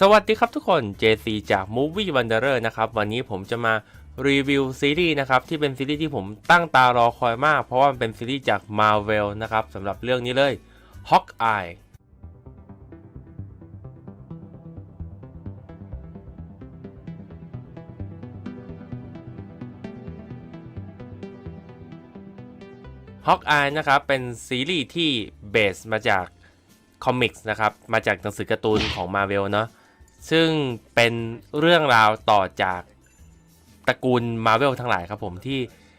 สวัสดีครับทุกคน JC จาก Movie Wanderer นะครับ วันนี้ผมจะมารีวิวซีรีส์นะครับ ที่เป็นซีรีส์ที่ผมตั้งตารอคอยมาก เพราะว่ามันเป็นซีรีส์จาก Marvel นะครับสำหรับเรื่องนี้เลย Hawkeye Hawkeye นะครับ เป็นซีรีส์ที่เบสมาจากคอมิกส์นะครับ มาจากหนังสือการ์ตูนของ Marvel เนาะ ซึ่งเป็นเรื่องราวต่อจากตระกูล Marvel ทั้งหลายครับผมที่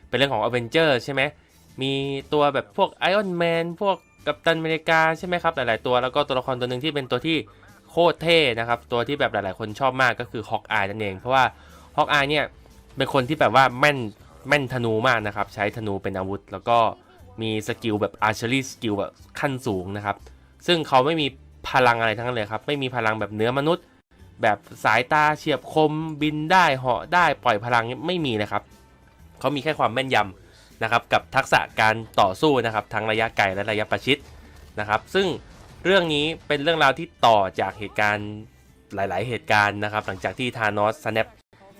เป็นเรื่องของ a v e n g e r ใช่ไหมมีตัวแบบพวก Iron Man พวกกัปตันอเมริกาใช่ไหมครับ หลาย ๆ ตัวแล้วก็ตัวละครตัวหนึ่งที่เป็นตัวที่โคตรเท่นะครับ ตัวที่แบบหลาย ๆ คนชอบมากก็คือ Hawkeye นั่นเอง เพราะว่า Hawkeye เนี่ยเป็นคนที่แบบว่าแม่นแม่นธนูมากนะครับ ใช้ธนูเป็นอาวุธ แล้วก็มีสกิลแบบ archery สกิลแบบขั้นสูงนะครับ ซึ่งเขาไม่มีพลังอะไรทั้งนั้นเลยครับ ไม่มีพลังแบบเนื้อมนุษย์ แบบสายตาเฉียบคมบินได้เหาะได้ปล่อยพลังไม่มีนะครับเขามีแค่ความแม่นยำนะครับกับทักษะการต่อสู้นะครับทั้งระยะไกลและระยะประชิดนะครับ ซึ่งเรื่องนี้เป็นเรื่องราวที่ต่อจากเหตุการณ์หลาย ๆ เหตุการณ์นะครับ หลังจากที่ธานอสสแนป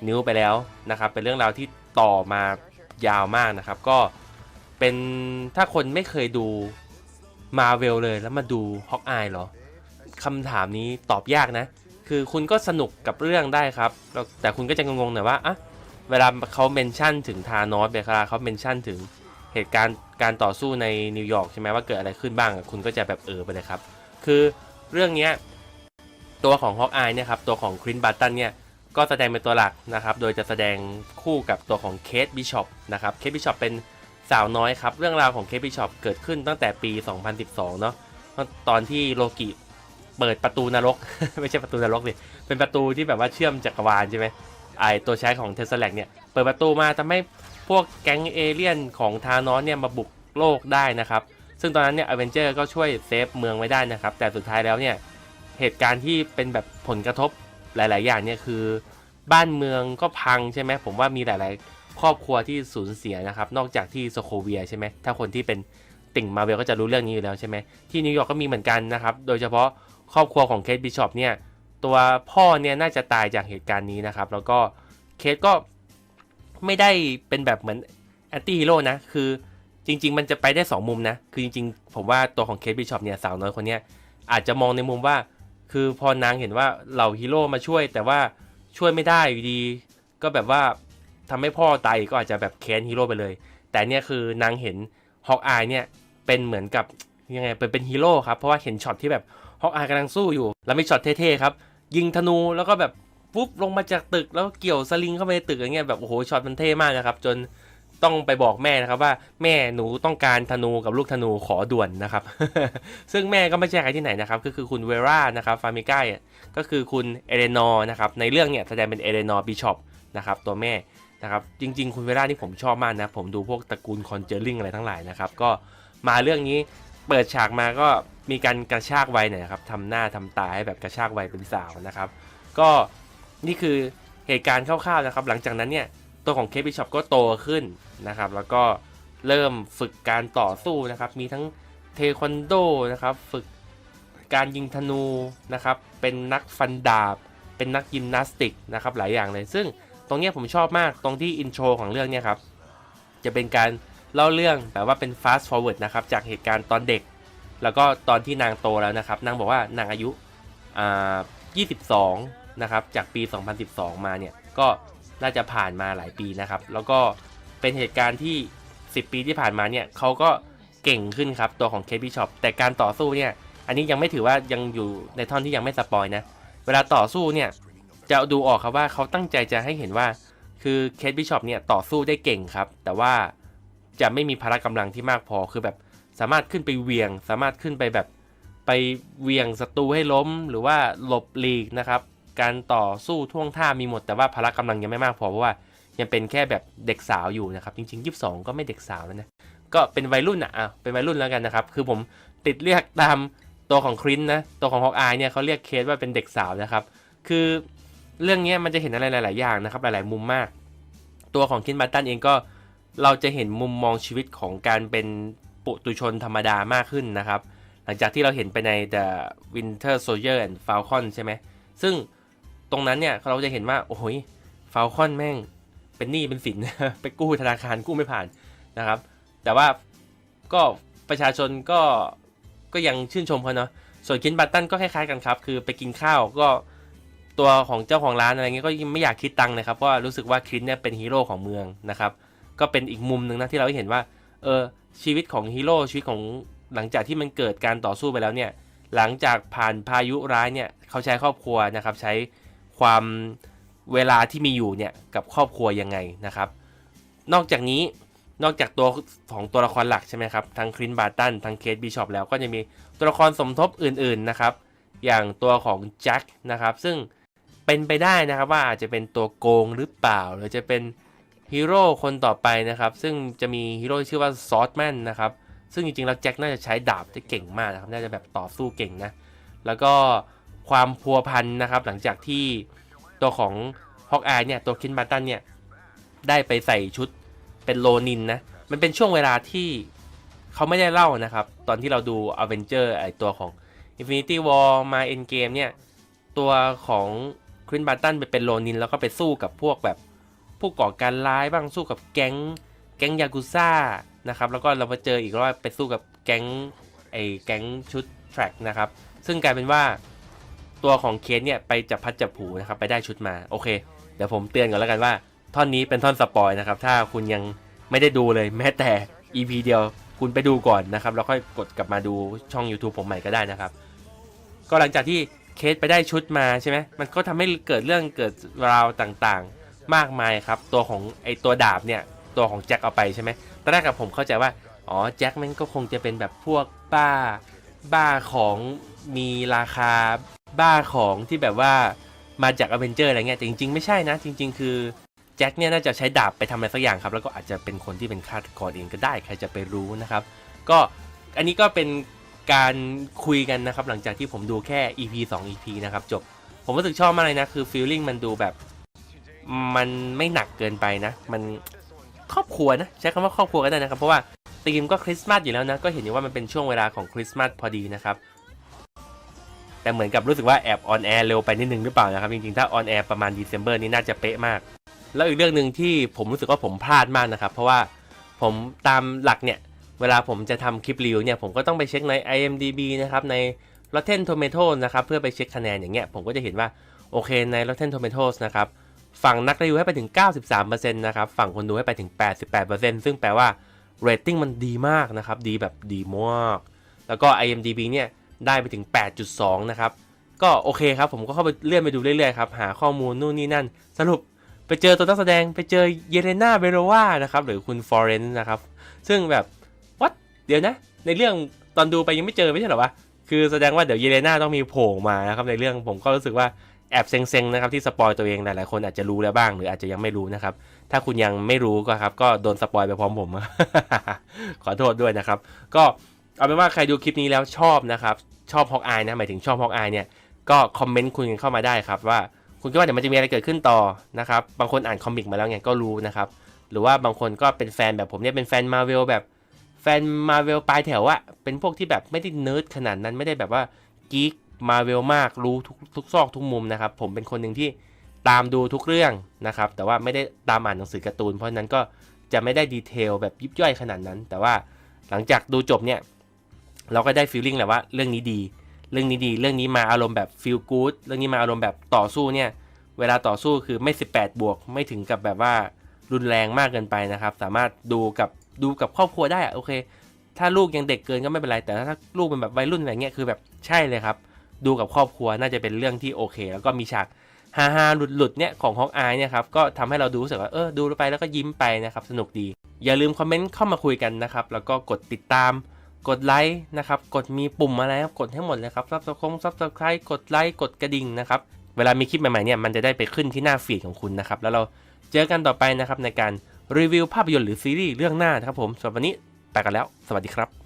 นิ้วไปแล้วนะครับ เป็นเรื่องราวที่ต่อมายาวมากนะครับ ก็เป็นถ้าคนไม่เคยดูมาเวลเลยแล้วมาดูฮอกอายเหรอคำถามนี้ตอบยากนะ คือคุณก็สนุกกับเรื่องได้ครับ แต่คุณก็จะงงๆหน่อยว่าอะเวลาเขาเมนชั่นถึงธานอสเวลาเขาเมนชั่นถึงเหตุการณ์การต่อสู้ในนิวยอร์กใช่ไหมว่าเกิดอะไรขึ้นบ้าง คุณก็จะแบบเออไปเลยครับ คือเรื่องนี้ตัวของฮอกอายเนี่ยครับ ตัวของครินบัตตันเนี่ย ก็แสดงเป็นตัวหลักนะครับ โดยจะแสดงคู่กับตัวของเคทบิชอปนะครับ เคทบิชอปเป็นสาวน้อยครับ เรื่องราวของเคทบิชอปเกิดขึ้นตั้งแต่ปี 2012 เนาะตอนที่โลกิ เปิดประตูนรก ไม่ใช่ประตูนรกสิเป็นประตูที่แบบว่าเชื่อมจักรวาลใช่ไหมไอตัวใช้ของเทสลาเนี่ยเปิดประตูมาทำให้พวกแก๊งเอเลี่ยนของทานอสเนี่ยมาบุกโลกได้นะครับ ซึ่งตอนนั้นเนี่ยอเวนเจอร์ก็ช่วยเซฟเมืองไว้ได้นะครับ แต่สุดท้ายแล้วเนี่ยเหตุการณ์ที่เป็นแบบผลกระทบหลาย ๆ อย่างเนี่ยคือ บ้านเมืองก็พังใช่ไหมผมว่ามีหลาย ๆ ครอบครัวที่สูญเสียนะครับ นอกจากที่โซโคเวียใช่ไหมถ้าคนที่เป็นติ่งมาเวลก็จะรู้เรื่องนี้อยู่แล้วใช่ไหมที่นิวยอร์กก็มีเหมือนกันนะครับ โดยเฉพาะ ครอบครัวของเคทบิชอปเนี่ยตัวพ่อเนี่ยน่าจะตายจากเหตุการณ์นี้นะครับ แล้วก็เคทก็ไม่ได้เป็นแบบเหมือนแอนตี้ฮีโร่นะคือจริง ๆ มันจะไปได้ 2 มุมนะ คือจริง ๆ ผมว่าตัวของเคทบิชอปเนี่ยสาวน้อยคนเนี้ยอาจจะมองในมุมว่า คือพอนางเห็นว่าเหล่าฮีโร่มาช่วย แต่ว่าช่วยไม่ได้อยู่ดี ก็แบบว่าทำให้พ่อตายก็อาจจะแบบแค้นฮีโร่ไปเลย แต่เนี่ยคือนางเห็นฮอกอายเนี่ยเป็นเหมือนกับยังไงเป็นเป็นฮีโร่ครับ เพราะว่าเห็นช็อตที่แบบ ฮอกอายกำลังสู้อยู่ แล้วมีช็อตเท่ๆครับ ยิงธนูแล้วก็แบบปุ๊บลงมาจากตึกแล้วเกี่ยวสลิงเข้าไปในตึกอย่างเงี้ยแบบโอ้โหช็อตมันเท่มากนะครับ จนต้องไปบอกแม่นะครับว่าแม่หนูต้องการธนูกับลูกธนูขอด่วนนะครับ ซึ่งแม่ก็ไม่ใช่ใครที่ไหนนะครับ ก็คือคุณเวรานะครับฟามิก้าก็คือคุณเอเลนอร์นะครับในเรื่องเนี่ยแสดงเป็นเอเลนอร์บิชอปนะครับตัวแม่นะครับจริง ๆ คุณเวรานี่ผมชอบมากนะผมดูพวกตระกูลคอนเจอริงอะไรทั้งหลายนะครับก็มาเรื่องนี้เปิดฉากมาก็ มีการกระชากวัยหน่อยนะครับทำหน้าทำตาให้แบบกระชากวัยเป็นสาวนะครับ ก็นี่คือเหตุการณ์คร่าวๆนะครับ หลังจากนั้นเนี่ยตัวของเคบิชอปก็โตขึ้นนะครับ แล้วก็เริ่มฝึกการต่อสู้นะครับ มีทั้งเทควันโดนะครับ ฝึกการยิงธนูนะครับ เป็นนักฟันดาบ เป็นนักยิมนาสติกนะครับ หลายอย่างเลย ซึ่งตรงนี้ผมชอบมากตรงที่อินโทรของเรื่องเนี้ยครับ จะเป็นการเล่าเรื่องแบบว่าเป็น fast forward นะครับ จากเหตุการณ์ตอนเด็ก แล้วก็ตอนที่นางโตแล้วนะครับ นางบอกว่านางอายุอ่า22 นะครับ จากปี 2012 มาเนี่ย ก็น่าจะผ่านมาหลายปีนะครับ แล้วก็เป็นเหตุการณ์ที่ 10 ปีที่ผ่านมาเนี่ยเขาก็เก่งขึ้นครับ ตัวของเคบิชอปแต่การต่อสู้เนี่ย อันนี้ยังไม่ถือว่ายังอยู่ในท่อนที่ยังไม่สปอยนะ เวลาต่อสู้เนี่ย จะดูออกครับว่าเขาตั้งใจจะให้เห็นว่า คือเคทบิชอปเนี่ยต่อสู้ได้เก่งครับ แต่ว่าจะไม่มีพละกำลังที่มากพอ คือแบบ สามารถขึ้นไปเวียง สามารถขึ้นไปแบบไปเวียงศัตรูให้ล้ม หรือว่าหลบหลีกนะครับ การต่อสู้ท่วงท่ามีหมด แต่ว่าพละกำลังยังไม่มากพอเพราะว่ายังเป็นแค่แบบเด็กสาวอยู่นะครับ จริง ๆ 22 ก็ไม่เด็กสาวแล้วนะ ก็เป็นวัยรุ่นอะอะเป็นวัยรุ่นแล้วกันนะครับ คือผมติดเรียกตามตัวของครินนะ ตัวของฮอกอายเนี่ยเขาเรียกเคสว่าเป็นเด็กสาวนะครับ คือเรื่องนี้มันจะเห็นอะไรหลาย ๆ อย่างนะครับ หลาย ๆ มุมมาก ตัวของคินบัตตันเองก็เราจะเห็นมุมมองชีวิตของการเป็น ปุตุชนธรรมดามากขึ้นนะครับ หลังจากที่เราเห็นไปใน The Winter Soldier and Falcon ใช่ไหมซึ่งตรงนั้นเนี่ยเราจะเห็นว่า โอ้โหฟาลคอนแม่งเป็นหนี้เป็นสิน ไปกู้ธนาคารกู้ไม่ผ่านนะครับ แต่ว่าก็ประชาชนก็ก็ยังชื่นชมเขาเนาะส่วนคินบัตตันก็คล้ายๆกันครับ คือไปกินข้าวก็ตัวของเจ้าของร้านอะไรเงี้ยก็ไม่อยากคิดตังค์นะครับเพราะว่ารู้สึกว่าคินเนี่ยเป็นฮีโร่ของเมืองนะครับ ก็เป็นอีกมุมหนึ่งนะที่เราเห็นว่า เออชีวิตของฮีโร่ชีวิตของหลังจากที่มันเกิดการต่อสู้ไปแล้วเนี่ยหลังจากผ่านพายุร้ายเนี่ยเขาใช้ครอบครัวนะครับใช้ความเวลาที่มีอยู่เนี่ยกับครอบครัวยังไงนะครับ นอกจากนี้นอกจากตัวของตัวละครหลักใช่ไหมครับทั้งครินบาร์ตันทั้งเคทบิชอปแล้วก็จะมีตัวละครสมทบอื่นๆนะครับ อย่างตัวของแจ็คนะครับซึ่งเป็นไปได้นะครับว่าอาจจะเป็นตัวโกงหรือเปล่า หรือจะเป็น ฮีโร่คนต่อไปนะครับ ซึ่งจะมีฮีโร่ชื่อว่าซอสแมนนะครับ ซึ่งจริงๆแล้วแจ็คน่าจะใช้ดาบได้เก่งมากนะครับ น่าจะแบบต่อสู้เก่งนะ แล้วก็ความพัวพันนะครับ หลังจากที่ตัวของฮอกอายเนี่ย ตัวคินบาร์ตันเนี่ย ได้ไปใส่ชุดเป็นโลนินนะ มันเป็นช่วงเวลาที่เขาไม่ได้เล่านะครับ ตอนที่เราดูอเวนเจอร์ไอตัวของ Infinity War มา Endgame เนี่ย ตัวของครินบาร์ตันไปเป็นโลนิน แล้วก็ไปสู้กับพวกแบบ ผู้ก่อการร้ายบ้างสู้กับแก๊งแก๊งยากุซ่านะครับแล้วก็เรามาเจออีกรอบไปสู้กับแก๊งไอ้แก๊งชุดแทร็กนะครับซึ่งกลายเป็นว่าตัวของเคนเนี่ยไปจับพัดจับผูนะครับไปได้ชุดมาโอเค เดี๋ยวผมเตือนก่อนแล้วกันว่า ท่อนนี้เป็นท่อนสปอยนะครับถ้าคุณยังไม่ได้ดูเลยแม้แต่ EP เดียวคุณไปดูก่อนนะครับแล้วค่อยกดกลับมาดูช่อง YouTube ผมใหม่ก็ได้นะครับ ก็หลังจากที่เคสไปได้ชุดมาใช่ไหมมันก็ทำให้เกิดเรื่องเกิดราวต่าง มากมายครับ ตัวของไอตัวดาบเนี่ย ตัวของแจ็คเอาไปใช่ไหมตอนแรกกับผมเข้าใจว่า อ๋อแจ็คมันก็คงจะเป็นแบบพวกบ้า บ้าของมีราคา บ้าของที่แบบว่ามาจากอเวนเจอร์อะไรเงี้ย แต่จริงๆไม่ใช่นะ จริง ๆ คือแจ็คเนี่ยน่าจะใช้ดาบไปทำอะไรสักอย่างครับ แล้วก็อาจจะเป็นคนที่เป็นฆาตกรเองก็ได้ ใครจะไปรู้นะครับ ก็อันนี้ก็เป็นการคุยกันนะครับ หลังจากที่ผมดูแค่ EP 2 EP นะครับจบ ผมรู้สึกชอบมากเลยนะ คือฟีลลิ่งมันดูแบบ มันไม่หนักเกินไปนะ มันครอบครัวนะใช้คำว่าครอบครัวก็ได้นะครับ เพราะว่าธีมก็คริสต์มาสอยู่แล้วนะ ก็เห็นอยู่ว่ามันเป็นช่วงเวลาของคริสต์มาสพอดีนะครับแต่เหมือนกับรู้สึกว่าแอบออนแอร์เร็วไปนิดนึงหรือเปล่านะครับ จริงๆ ถ้าออนแอร์ประมาณ December นี่น่าจะเป๊ะมาก แล้วอีกเรื่องหนึ่งที่ผมรู้สึกว่าผมพลาดมากนะครับ เพราะว่าผมตามหลักเนี่ย เวลาผมจะทำคลิปรีวิวเนี่ย ผมก็ต้องไปเช็คใน IMDB นะครับ ใน Rotten Tomatoes นะครับ เพื่อไปเช็คคะแนนอย่างเงี้ยผมก็จะเห็นว่า โอเคใน Rotten Tomatoes นะครับ ฝั่งนักรีวิวให้ไปถึง 93%นะครับฝั่งคนดูให้ไปถึง 88%ซึ่งแปลว่าเรตติ้งมันดีมากนะครับ ดีแบบดีมาก แล้วก็ IMDB เนี่ยได้ไปถึง 8.2 นะครับ ก็โอเคครับ ผมก็เข้าไปเลื่อนไปดูเรื่อยๆครับ หาข้อมูลนู่นนี่นั่น สรุปไปเจอตัวนักแสดงไปเจอเยเลนาเบโรวานะครับ หรือคุณฟอเรนซ์นะครับ ซึ่งแบบวัดเดี๋ยวนะ ในเรื่องตอนดูไปยังไม่เจอไม่ใช่หรอวะ คือแสดงว่าเดี๋ยวเยเลนาต้องมีโผล่มานะครับในเรื่องผมก็รู้สึกว่า แอบเซ็งๆนะครับที่สปอยตัวเองหลายๆคนอาจจะรู้แล้วบ้างหรืออาจจะยังไม่รู้นะครับ ถ้าคุณยังไม่รู้ก็ครับ ก็โดนสปอยไปพร้อมผม ขอโทษด้วยนะครับ ก็เอาเป็นว่าใครดูคลิปนี้แล้วชอบนะครับชอบฮอกอายนะหมายถึงชอบฮอกอายเนี่ยก็คอมเมนต์คุณกันเข้ามาได้ครับว่าคุณคิดว่าเดี๋ยวมันจะมีอะไรเกิดขึ้นต่อนะครับบางคนอ่านคอมิกมาแล้วไงก็รู้นะครับหรือว่าบางคนก็เป็นแฟนแบบผมเนี่ยเป็นแฟนมาเวลแบบแฟนมาเวลปลายแถวอะเป็นพวกที่แบบไม่ได้เนิร์ดขนาดนั้นไม่ได้แบบว่ากีก มาเวลมากรู้ทุกทุกซอกทุกมุมนะครับ ผมเป็นคนหนึ่งที่ตามดูทุกเรื่องนะครับ แต่ว่าไม่ได้ตามอ่านหนังสือการ์ตูน เพราะนั้นก็จะไม่ได้ดีเทลแบบยิบย่อยขนาดนั้น แต่ว่าหลังจากดูจบเนี่ย เราก็ได้ฟีลลิ่งแหละว่าเรื่องนี้ดี เรื่องนี้ดี เรื่องนี้มาอารมณ์แบบฟีลกู๊ดเรื่องนี้มาอารมณ์แบบต่อสู้เนี่ย เวลาต่อสู้คือไม่ 18 บวก ไม่ถึงกับแบบว่ารุนแรงมากเกินไปนะครับ สามารถดูกับดูกับครอบครัวได้อะโอเค ถ้าลูกยังเด็กเกินก็ไม่เป็นไร แต่ถ้าลูกเป็นแบบวัยรุ่นอะไรเงี้ยคือแบบใช่เลยครับ ดูกับครอบครัวน่าจะเป็นเรื่องที่โอเค แล้วก็มีฉากฮาฮาหลุดหลุดๆเนี่ยของฮอกอายเนี่ยครับก็ทำให้เราดูรู้สึกว่าเออดูไปแล้วก็ยิ้มไปนะครับสนุกดี อย่าลืมคอมเมนต์เข้ามาคุยกันนะครับแล้วก็กดติดตาม กดไลค์นะครับกดมีปุ่มอะไรครับกดให้หมดเลยครับซับสครต์ซับสไครต์กดไลค์กดกระดิ่งนะครับเวลามีคลิปใหม่ๆเนี่ยมันจะได้ไปขึ้นที่หน้าฟีดของคุณนะครับแล้วเราเจอกันต่อไปนะครับในการรีวิวภาพยนตร์หรือซีรีส์เรื่องหน้านะครับผมสำหรับวันนี้ไปกันแล้ว สวัสดีครับ